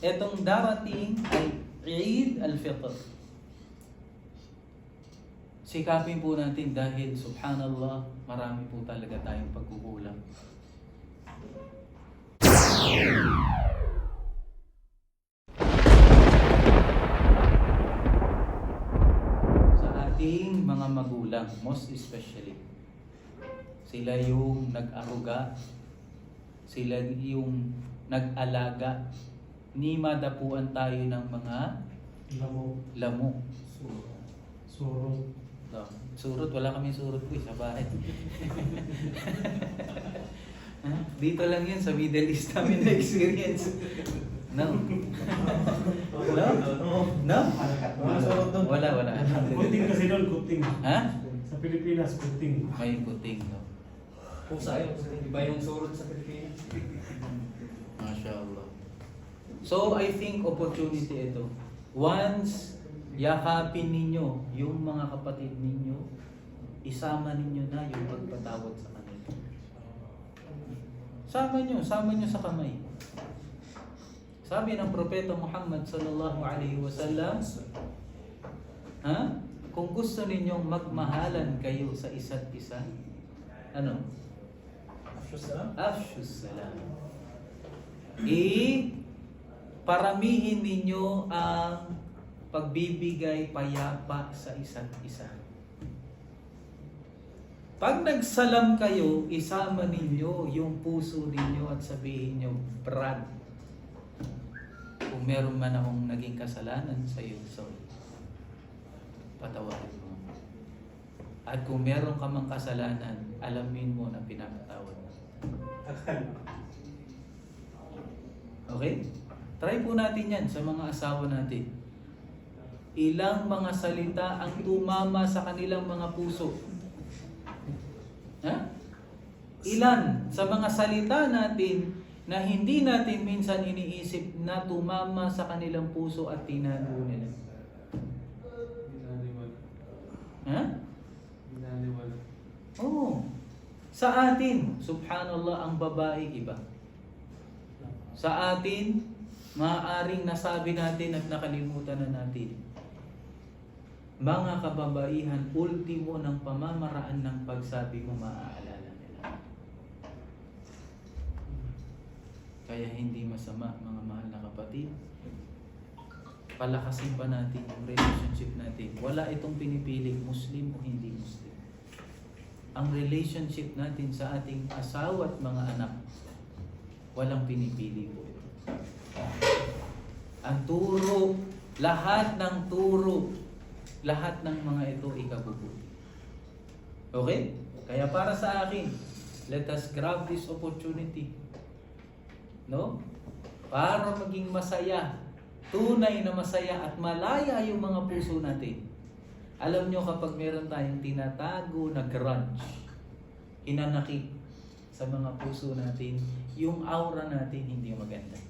etong darating ay Eid al-Fitr. Sikapin po natin dahil subhanallah, marami po talaga tayong pagkukulang. Sa ating mga magulang, most especially, sila yung nag-aruga, sila yung nag-alaga, ni madapuan tayo ng mga Lamo. lamok. Suro. Suro. No. Surot, wala kami surot ko sa bahay. Ha? Dito lang yun sa Middle East namin na experience. No? no? No? Wala surot doon. Wala, wala. Kuting kasi doon, kuting. Ha? Sa Pilipinas, kuting. May puting, no? Pusa yun. Iba yung surot sa Pilipinas. Masya Allah. So, I think opportunity ito. Once yakapin ninyo yung mga kapatid ninyo, isama ninyo na yung pagpatawad sa kanila. Sama nyo, sama nyo sa kamay. Sabi ng Propeta Muhammad sallallahu alaihi wasallam, ha? Kung gusto ninyong magmahalan kayo sa isa't isa, ano? Afshus salam. I paramihin ninyo ang pagbibigay payapa sa isa't isa. Pag nagsalam kayo, isama ninyo yung puso ninyo at sabihin nyo, Brad, kung meron man akong naging kasalanan sa iyo, sorry. Patawarin mo. At kung meron ka mang kasalanan, alamin mo na pinapatawad mo. Okay? Try po natin yan sa mga asawa natin. Ilang mga salita ang tumama sa kanilang mga puso. Ha? Ilan sa mga salita natin na hindi natin minsan iniisip na tumama sa kanilang puso at tinago nila. Ha? Oo. Sa atin, subhanallah, ang babae iba. Sa atin, maaaring nasabi natin at nakalimutan na natin. Mga kababaihan, ultimo ng pamamaraan ng pagsabi mo maaalala nila. Kaya hindi masama mga mahal na kapatid. Palakasin pa natin yung relationship natin. Wala itong pinipiling Muslim o hindi Muslim. Ang relationship natin sa ating asawa at mga anak, walang pinipili po ito. Ang turo, lahat ng turo, lahat ng mga ito ikabubuti. Okay? Kaya para sa akin, let us grab this opportunity. No? Para maging masaya, tunay na masaya at malaya yung mga puso natin. Alam nyo kapag meron tayong tinatago na grudge, hinanakit sa mga puso natin, yung aura natin hindi maganda.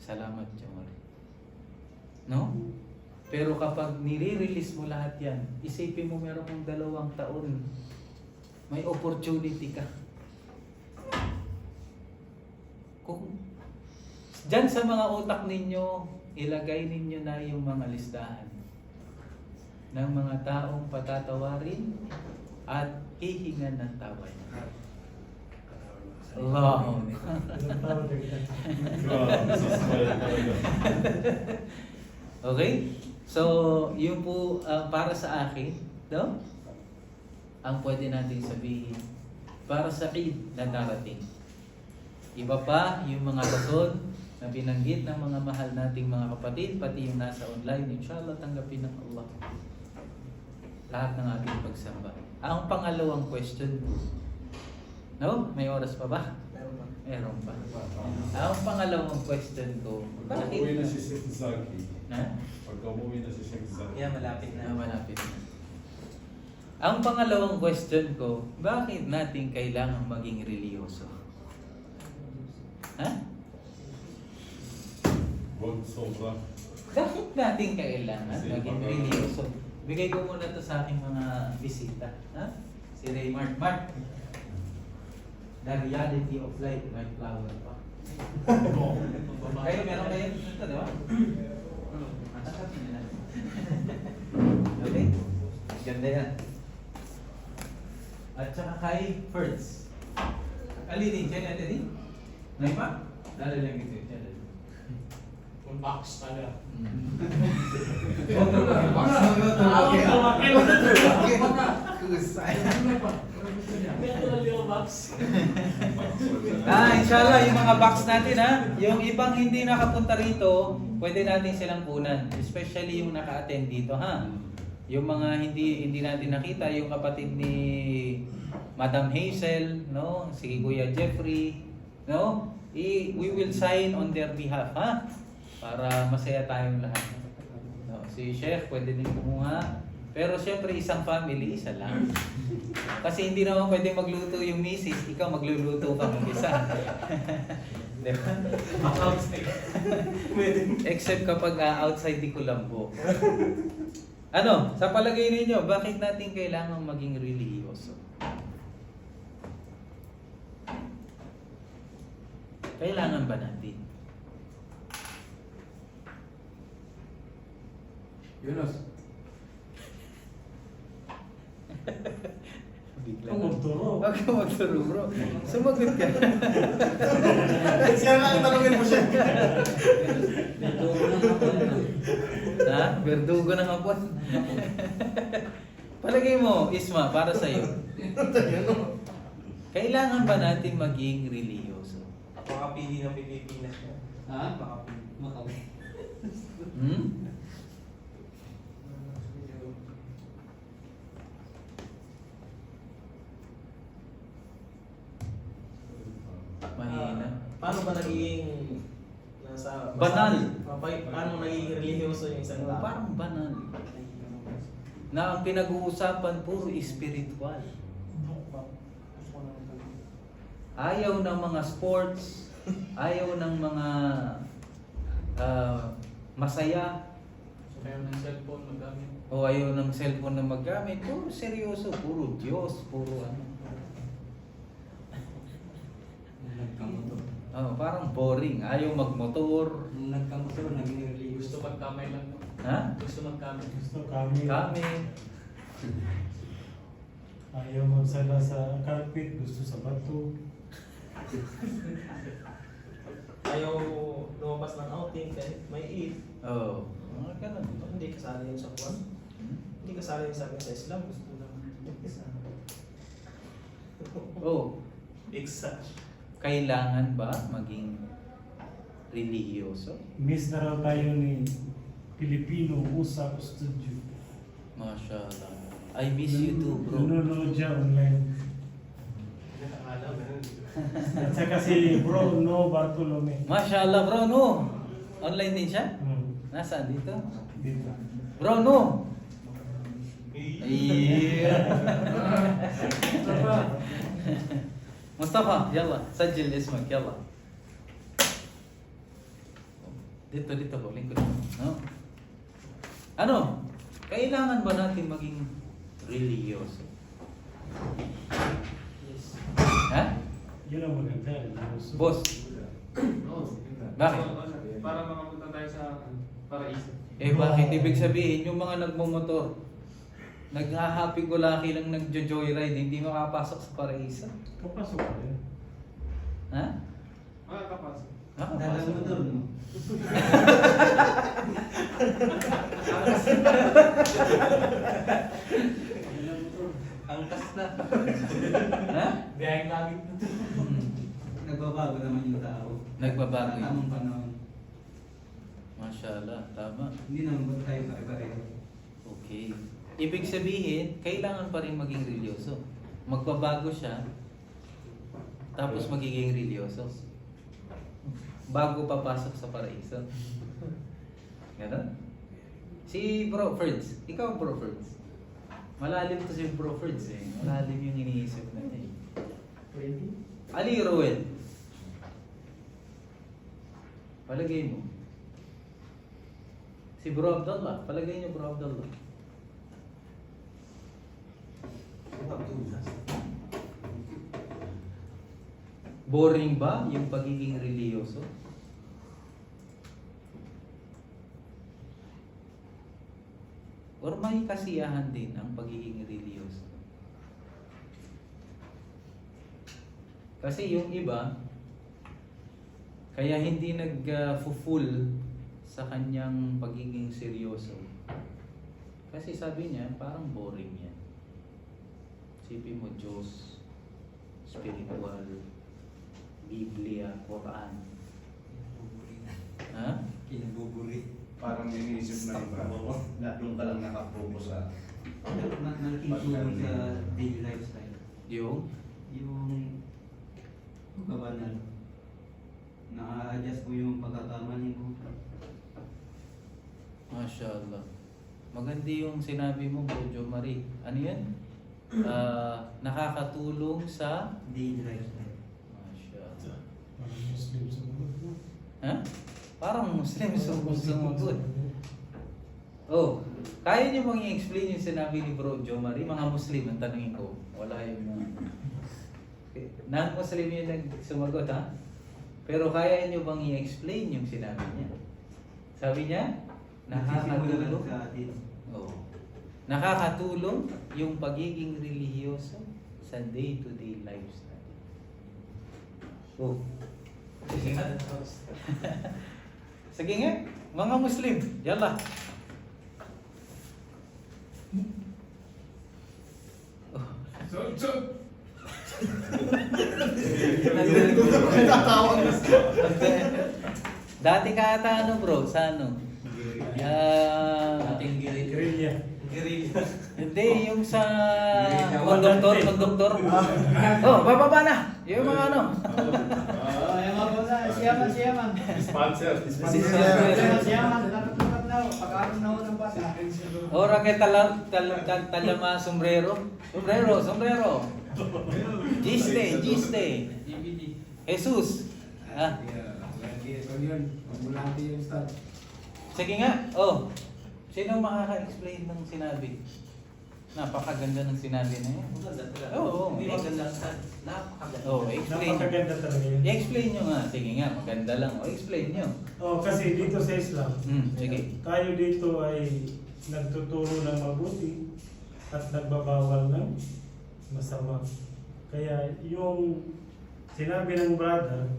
Salamat, Jomar. No? Pero kapag nire-release mo lahat yan, isipin mo meron kang dalawang taon, may opportunity ka. Kung Diyan sa mga utak ninyo, ilagay ninyo na yung mga listahan ng mga taong patatawarin at hihingan ng tawad. Allah. Okay? So, yun po ah, para sa akin, no? Ang pwede nating sabihin para sa Eid na darating. Iba pa yung mga rason na binanggit ng mga mahal nating mga kapatid, pati yung nasa online, inshallah tanggapin ng Allah. Lahat ng ating pagsamba. Ang pangalawang question no? May oras pa ba? Meron pa. Ang pangalawang question ko, bakit? Pag-uwi na si Sheikh Zaki. Na? Pag-uwi na si Sheikh Zaki. Yeah, malapit Na na. malapit na. Ang pangalawang question ko, bakit natin kailangan maging reliyoso? Ha? Huwag sobra. Bakit natin kailangan Kasi maging baka- reliyoso? Bigay ko muna to sa aking mga bisita. Ha? Si Raymart. Mark. The reality of life, may flower pa. Kayo, meron kayo? Ito, di ba? Okay? Ganda yan. At saka kay Ferds. Alinin, siya natin din. Ngayon pa? Dali lang ito. siya lang. Full box. Ah, inshallah, yung mga box natin ha, yung ibang hindi nakapunta rito, pwede natin silang kunan. Especially yung naka-attend dito ha. Yung mga hindi hindi natin nakita, yung kapatid ni Madam Hazel, no? Si Kuya Jeffrey, no? I, we will sign on their behalf ha. Para masaya tayong lahat. No, si Chef pwede din kumuha. Pero syempre isang family, isa lang. Kasi hindi naman pwede magluto yung misis, ikaw magluluto ka ng isa. Di ba? Except kapag ah, outside di Kulambo. Ano, sa palagay ninyo, bakit natin kailangan maging religyoso? Kailangan ba natin? Yunus. Huwag ka magturo, bro. Sumagot ka. Siya lang tanongin mo siya. ha? Verdugo ng hapon. Palagay mo, Isma, para sa iyo. Kailangan ba natin maging religyoso? Makapili ng Pilipinas mo. Ha? Makapit. Makapit. Hmm? Mahina. Paano ba nagiging nasa Banal. Pa- pa- paano nagiging religyoso yung isang tao? parang banal. Na ang pinag-uusapan puro spiritual. Ayaw ng mga sports, ayaw ng mga ah, masaya, Kaya ng cellphone magamit. o ayaw ng cellphone na maggamit. Puro seryoso, puro Diyos, puro ano. Nagkamotor. Oh, parang boring. Ayaw magmotor. Nung nagkamotor, naging religious. Gusto magkamay lang. Ha? Gusto magkamay. Gusto kami. Kami. Ayaw magsala sa carpet, gusto sa bato. Ayaw lumabas ng outing kahit may eat. Oh, mga ganun. Hindi kasali yun sa Kwan. Hmm? Hindi kasali yun sa amin sa Islam. Gusto lang. Oh, Exact. Kailangan ba maging religyoso? Miss na raw tayo ni Pilipino Usap Studio. Mashallah. I miss you too, bro. Nanonood siya online. At saka si Bro No Bartolome. Mashallah, bro, no. Online din siya? Hmm. Nasaan dito? Dito. Bro, no. Yeah. مصطفى يلا سجل اسمك يلا dito dito huling ko no? ano kailangan ba natin maging religyoso Yes. ha Yun ang maganda. religyoso. boss Bakit? Para makapunta tayo sa paraiso. eh bakit ibig sabihin yung mga nagmumotor Naghahappy go lucky lang nagjo-joyride hindi makapasok sa paraiso Kapasok ka rin. ha Makakapasok. Dala mo doon. no? angkas na ha Biyayang langit na. Hmm. Nagbabago naman yung tao. Nagbabago yun. tamang panahon. Mashallah, tama. Hindi naman ba tayo pare-pareho? Okay. Ibig sabihin, kailangan pa rin maging religyoso. Magbabago siya, tapos magiging religyoso. Bago papasok sa paraiso. Ganon? Si Bro Ferds, ikaw Bro Ferds. Malalim to si Bro Ferds eh. Malalim yung iniisip na niya. eh. Pwede. Ali Rowell. Palagay mo. Si Bro Abdullah. Palagay niyo Bro Abdullah. Boring ba yung pagiging religyoso? Or may kasiyahan din ang pagiging religyoso? Kasi yung iba, kaya hindi nag-full sa kanyang pagiging seryoso. Kasi sabi niya, parang boring yan. Sipin mo, Diyos, spiritual, Biblia, Quran. Ha? Kinabuburi. Parang iniisip na iba. Na doon ka lang nakapokus sa... Na- Malaking tulong sa daily lifestyle. Yung? Yung pagbabanal. Na-adjust ko yung pagkakamali ko. Masya Allah. Maganda yung sinabi mo, Bojo Marie. Ano yan? Ah, nakakatulong sa... Daily lifestyle. Masya. Parang Muslim sa mundo. no? Ha? Parang Muslim sumugod. Oh, kaya niyo bang i-explain yung sinabi ni Bro Jo Marie? Mga Muslim ang tanongin ko. Wala yung mga... Non-Muslim yung nagsumagot ha? Pero kaya niyo bang i-explain yung sinabi niya? Sabi niya, nakakatulong. sa atin. Nakakatulong yung pagiging religyoso sa day-to-day lives natin. Oh. Sige nga. Sige nga, mga Muslim, yalla. Oh. So, so, Dati ka ata ano bro, sa ano? Ah, Guerrilla. Hindi, yung sa konduktor, konduktor. Oh, bababa na. Yung mga ano. Oh, yung mga bosa, siyaman, siyaman. Sponsor. Siyaman, siyaman. Dapat dapat na, pag-aaral na ako ng bata. Ora que tala, tala, tala, talama sombrero. Sombrero, sombrero. Giste, giste. Jesus. Ah, yung start. sige nga. Oh. Sino makaka-explain ng sinabi? Napakaganda ng sinabi na yan. Oo, oo. Hindi maganda sa napakaganda. Oh, explain. Napakaganda talaga yun. I-explain nyo nga. Sige nga, maganda lang. O, explain nyo. Oh, kasi dito sa Islam, Hmm, sige. tayo dito ay nagtuturo ng mabuti at nagbabawal ng masama. Kaya yung sinabi ng brother,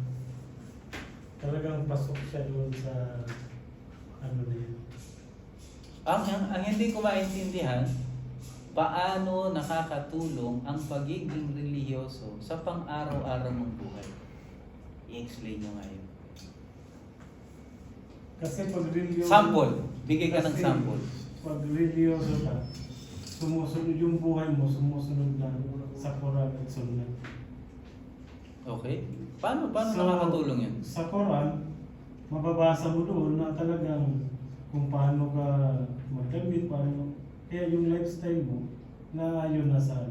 talagang pasok siya doon sa ano na yun. Ang, ang, ang hindi ko maintindihan, paano nakakatulong ang pagiging religyoso sa pang-araw-araw mong buhay? I-explain nyo nga yun. Kasi pag religyoso... Sample. Bigay ka ng sample. Pag religyoso ka, sumusunod yung buhay mo, sumusunod na sa Quran at Sunnah. Okay? Paano, paano So, nakakatulong yun? Sa Quran, mababasa mo doon na talagang kung paano ka magdamit, paano, kaya yung lifestyle mo, na yun na sa,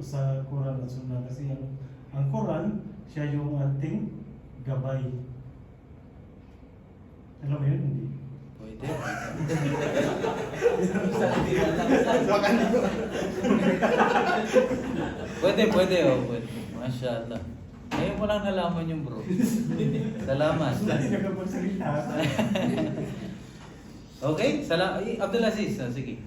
sa Quran at Sunnah. Kasi ang, ang Quran, siya yung ating gabay. Alam mo yun, hindi? Pwede. pwede, pwede. Oh, pwede. Masya Allah. Ngayon mo lang nalaman yung bro. Salamat. Hindi nakapagsalita. Okay, salam. Ay, Abdulaziz, ah, sige.